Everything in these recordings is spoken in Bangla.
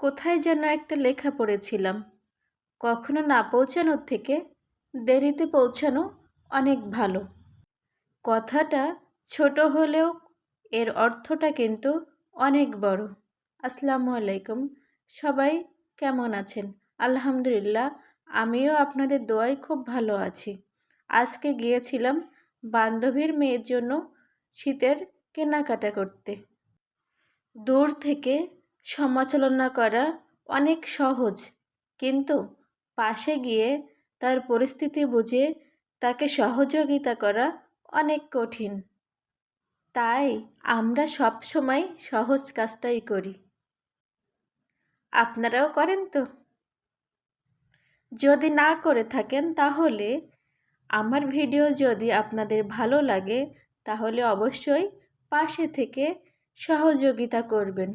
কোথায় যেন একটা লেখা পড়েছিলাম। কখনো না পৌঁছানোর থেকে দেরিতে পৌঁছানো অনেক ভালো। কথাটা ছোট হলেও এর অর্থটা কিন্তু অনেক বড়। আসসালামু আলাইকুম। সবাই কেমন আছেন? আলহামদুলিল্লাহ, আমিও আপনাদের দোয়ায় খুব ভালো আছি। আজকে গিয়েছিলাম বান্ধবীর মেয়ের জন্য শীতের কেনাকাটা করতে। দূর থেকে সমালোচনা করা অনেক সহজ, কিন্তু পাশে গিয়ে তার পরিস্থিতি বুঝে তাকে সহযোগিতা করা অনেক কঠিন। তাই আমরা সব সময় সহজ কাজটাই করি। আপনারাও করেন তো? যদি না করে থাকেন তাহলে আমার ভিডিও যদি আপনাদের ভালো লাগে তাহলে অবশ্যই পাশে থেকে সহযোগিতা করবেন।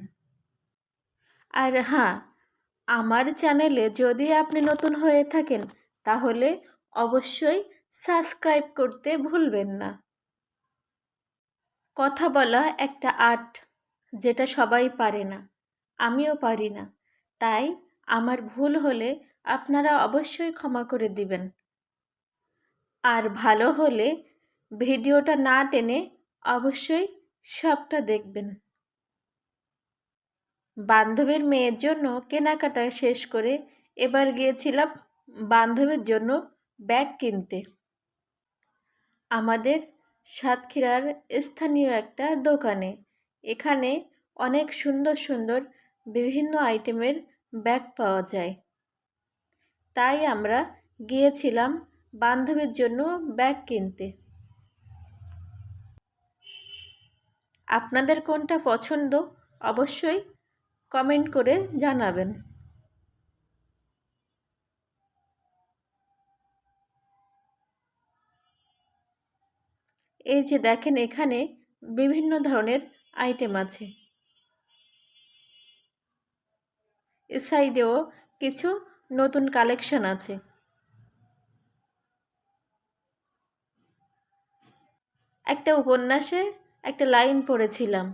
আর হ্যাঁ আমার চ্যানেলে যদি আপনি নতুন হয়ে থাকেন, তাহলে অবশ্যই সাবস্ক্রাইব করতে ভুলবেন না। কথা বলা একটা আর্ট যেটা সবাই পারে না, আমিও পারি না। তাই আমার ভুল হলে আপনারা অবশ্যই ক্ষমা করে দিবেন। আর ভালো হলে ভিডিওটা না টেনে অবশ্যই সবটা দেখবেন। বান্ধবীর মেয়ের জন্য কেনাকাটা শেষ করে এবার গিয়েছিলাম বান্ধবীর জন্য ব্যাগ কিনতে। আমাদের সাতক্ষীরার স্থানীয় একটা দোকানে। এখানে অনেক সুন্দর সুন্দর বিভিন্ন আইটেমের ব্যাগ পাওয়া যায়। তাই আমরা গিয়েছিলাম বান্ধবীর জন্য ব্যাগ কিনতে। আপনাদের কোনটা পছন্দ? অবশ্যই কমেন্ট করে জানাবেন। এই যে দেখেন এখানে বিভিন্ন ধরনের আইটেম আছে। এ সাইডেও কিছু নতুন কালেকশন আছে। একটা উপন্যাসে একটা লাইন পড়েছিলাম।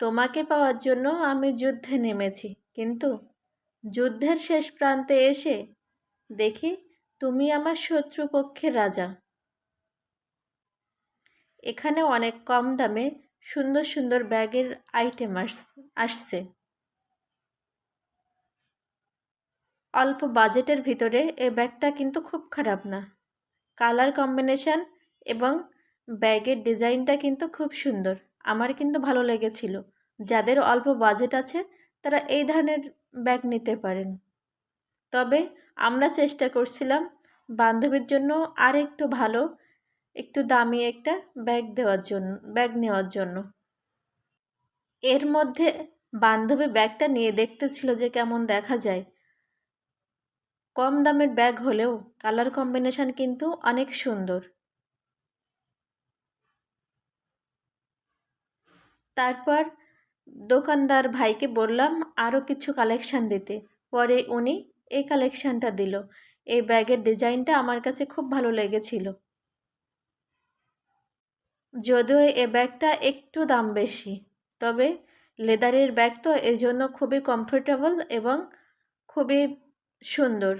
তোমাকে পাওয়ার জন্য আমি যুদ্ধে নেমেছি, কিন্তু যুদ্ধের শেষ প্রান্তে এসে দেখি তুমি আমার শত্রুপক্ষের রাজা। এখানে অনেক কম দামে সুন্দর সুন্দর ব্যাগের আইটেম আসছে। অল্প বাজেটের ভিতরে এই ব্যাগটা কিন্তু খুব খারাপ না। কালার কম্বিনেশান এবং ব্যাগের ডিজাইনটা কিন্তু খুব সুন্দর। আমার কিন্তু ভালো লেগেছিল। যাদের অল্প বাজেট আছে, তারা এই ধরনের ব্যাগ নিতে পারেন। তবে আমরা চেষ্টা করছিলাম বান্ধবীর জন্য আর একটু ভালো, একটু দামি একটা ব্যাগ দেওয়ার জন্য, ব্যাগ নেওয়ার জন্য। এর মধ্যে বান্ধবী ব্যাগটা নিয়ে দেখতেছিল যে কেমন দেখা যায়। কম দামের ব্যাগ হলেও কালার কম্বিনেশান কিন্তু অনেক সুন্দর। তারপর দোকানদার ভাইকে বললাম আরও কিছু কালেকশান দিতে। পরে উনি এই কালেকশানটা দিল। এই ব্যাগের ডিজাইনটা আমার কাছে খুব ভালো লেগেছিল। যদিও এ ব্যাগটা একটু দাম বেশি, তবে লেদারের ব্যাগ তো এই জন্য খুবই কমফোর্টেবল এবং খুবই সুন্দর।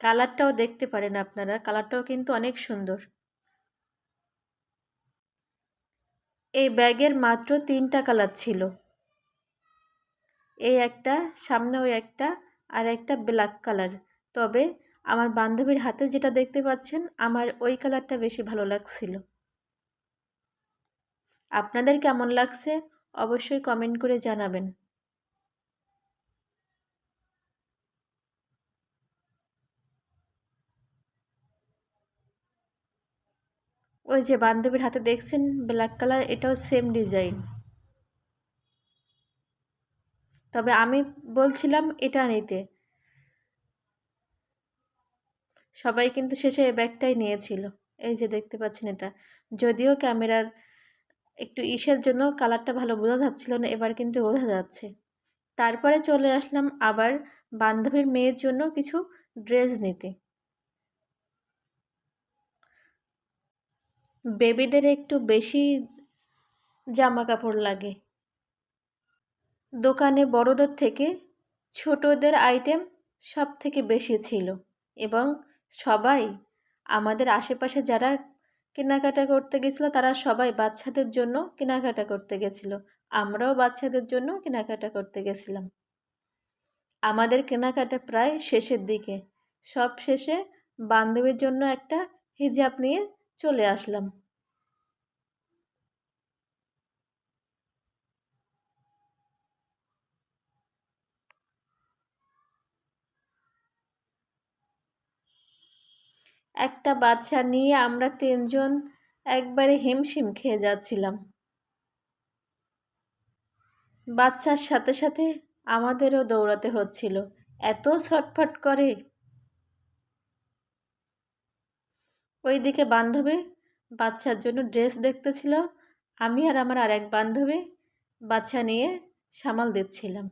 কালারটাও দেখতে পারেন আপনারা কালারটাও কিন্তু অনেক সুন্দর। এই ব্যাগের মাত্র তিনটা কালার ছিল। এই একটা, সামনে ওই একটা আর একটা ব্ল্যাক কালার। তবে আমার বান্ধবীর হাতে যেটা দেখতে পাচ্ছেন, আমার ওই কালারটা বেশি ভালো লাগছিল। আপনাদের কেমন লাগছে, অবশ্যই কমেন্ট করে জানাবেন। ওই যে বান্ধবীর হাতে দেখছেন ব্ল্যাক কালার এটাও সেম ডিজাইন তবে আমি বলছিলাম এটা নিতে। সবাই কিন্তু শেষে এই ব্যাগটাই নিয়েছিল। এই যে দেখতে পাচ্ছেন এটা। যদিও ক্যামেরার একটু ইসের জন্য কালারটা ভালো বোঝা যাচ্ছিল না, এবার কিন্তু বোঝা যাচ্ছে। তারপরে চলে আসলাম আবার বান্ধবীর মেয়ের জন্য কিছু ড্রেস নিতে। বেবিদের একটু বেশি জামা কাপড় লাগে। দোকানে বড়দের থেকে ছোটদের আইটেম সব থেকে বেশি ছিল এবং সবাই, আমাদের আশেপাশে যারা কেনাকাটা করতে গেছিল, তারা সবাই বাচ্চাদের জন্য কেনাকাটা করতে গেছিল। আমরাও বাচ্চাদের জন্য কেনাকাটা করতে গেছিলাম। আমাদের কেনাকাটা প্রায় শেষের দিকে। সব শেষে বান্ধবীর জন্য একটা হিজাব নিয়ে চলে আসলাম। একটা বাচ্চা নিয়ে আমরা তিনজন একবারে হিমশিম খেয়ে যাচ্ছিলাম। বাচ্চার সাথে সাথে আমাদেরও দৌড়াতে হচ্ছিল। এত ছটফট করে ওইদিকে বান্ধবী বাচ্চার জন্য ড্রেস দেখতেছিল, আমি আর আমার আরেক বান্ধবী বাচ্চা নিয়ে সামাল দিচ্ছিলাম।